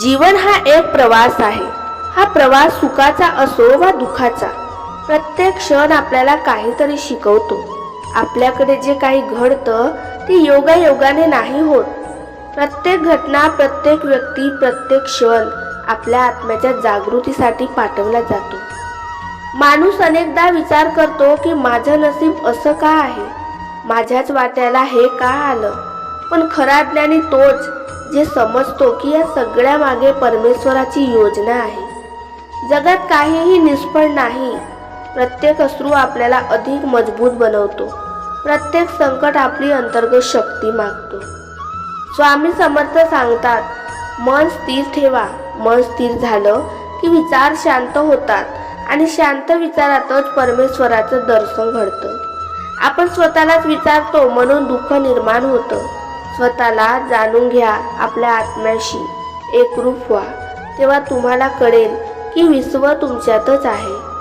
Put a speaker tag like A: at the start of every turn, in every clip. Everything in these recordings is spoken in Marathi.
A: जीवन हा एक प्रवास आहे. हा प्रवास सुखाचा असो वा दुखाचा प्रत्येक क्षण आपल्याला काहीतरी शिकवतो. आपल्याकडे जे काही घडतं ते योगायोगाने नाही होत. प्रत्येक घटना प्रत्येक व्यक्ती प्रत्येक क्षण आपल्या आत्म्याच्या जागृतीसाठी पाठवला जातो. माणूस अनेकदा विचार करतो की माझं नसीब असं का आहे? माझ्याच वाट्याला हे का आलं? पण खरा ज्ञानी तोच जे समजतो की या सगळ्या मागे परमेश्वराची योजना आहे. जगात काहीही निष्फळ नाही. प्रत्येक अश्रू आपल्याला अधिक मजबूत बनवतो. प्रत्येक संकट आपली अंतर्गत शक्ती मागतो. स्वामी समर्थ सांगतात मन स्थिर ठेवा. मन स्थिर झालं की विचार शांत होतात आणि शांत विचारातच परमेश्वराचं दर्शन घडतं. आपण स्वतःलाच विचारतो म्हणून दुःख निर्माण होतं. स्वतःला जाणून घ्या आपल्या आत्म्याशी. एकरूप व्हा. तेव्हा तुम्हाला कळेल की विश्व तुमच्यातच आहे.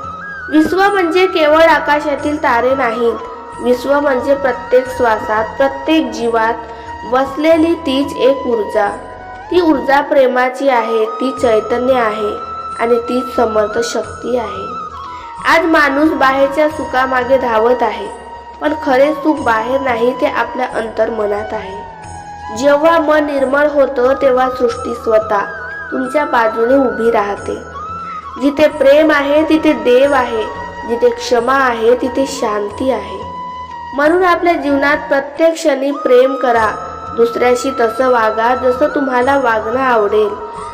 A: विश्व म्हणजे केवळ आकाशातील तारे नाहीत. विश्व म्हणजे प्रत्येक श्वासात प्रत्येक जीवात वसलेली तीच एक ऊर्जा. ती ऊर्जा प्रेमाची आहे ती चैतन्य आहे आणि तीच समर्थ शक्ती आहे. आज माणूस बाहेरच्या सुखामागे धावत आहे पण खरे सुख बाहेर नाही ते आपल्या अंतर्मनात आहे. जेव्हा मन निर्मळ होतं तेव्हा सृष्टी स्वतः तुमच्या बाजूने उभी राहते. जिथे प्रेम आहे तिथे देव आहे. जिथे क्षमा आहे तिथे शांती आहे. म्हणून आपल्या जीवनात प्रत्येक क्षणी प्रेम करा. दुसऱ्याशी तसं वागा जसं तुम्हाला वागणं आवडेल.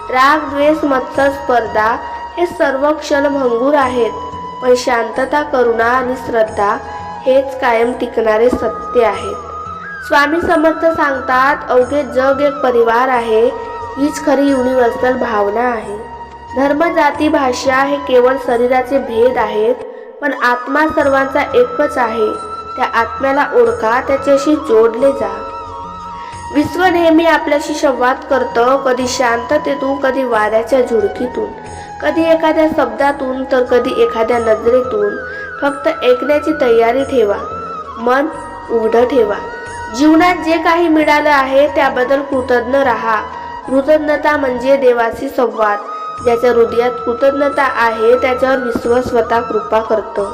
A: राग द्वेष मत्सर स्पर्धा हे सर्व क्षण भंगूर आहेत. पण शांतता करुणा आणि श्रद्धा हेच कायम टिकणारे सत्य आहेत. स्वामी समर्थ सांगतात अवघे जग एक परिवार आहे हीच खरी युनिव्हर्सल भावना आहे. धर्म जाती भाषा हे केवळ शरीराचे भेद आहेत पण आत्मा सर्वांचा एकच आहे त्या आत्म्याला ओळखा त्याच्याशी जोडले जा. विश्व नेहमी आपल्याशी संवाद करतं कधी शांततेतून कधी वाऱ्याच्या झुडकीतून. कधी एखाद्या शब्दातून तर कधी एखाद्या नजरेतून. फक्त ऐकण्याची तयारी ठेवा मन उघडं ठेवा. जीवनात जे काही मिळालं आहे त्याबद्दल कृतज्ञ राहा. कृतज्ञता म्हणजे देवाशी संवाद. ज्याच्या हृदयात कृतज्ञता आहे त्याच्यावर विश्व स्वतः कृपा करतं.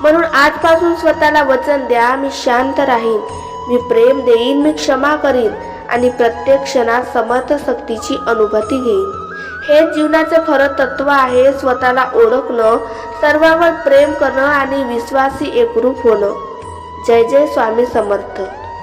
A: म्हणून आजपासून स्वतःला वचन द्या मी शांत राहीन. मी प्रेम देईन मी क्षमा करीन आणि प्रत्येक क्षणात समर्थ शक्तीची अनुभूती घेईन. हे जीवनाचं खरं तत्व आहे स्वतःला ओळखणं सर्वांवर प्रेम करणं आणि विश्वासी एकरूप होणं. जय जय स्वामी समर्थ.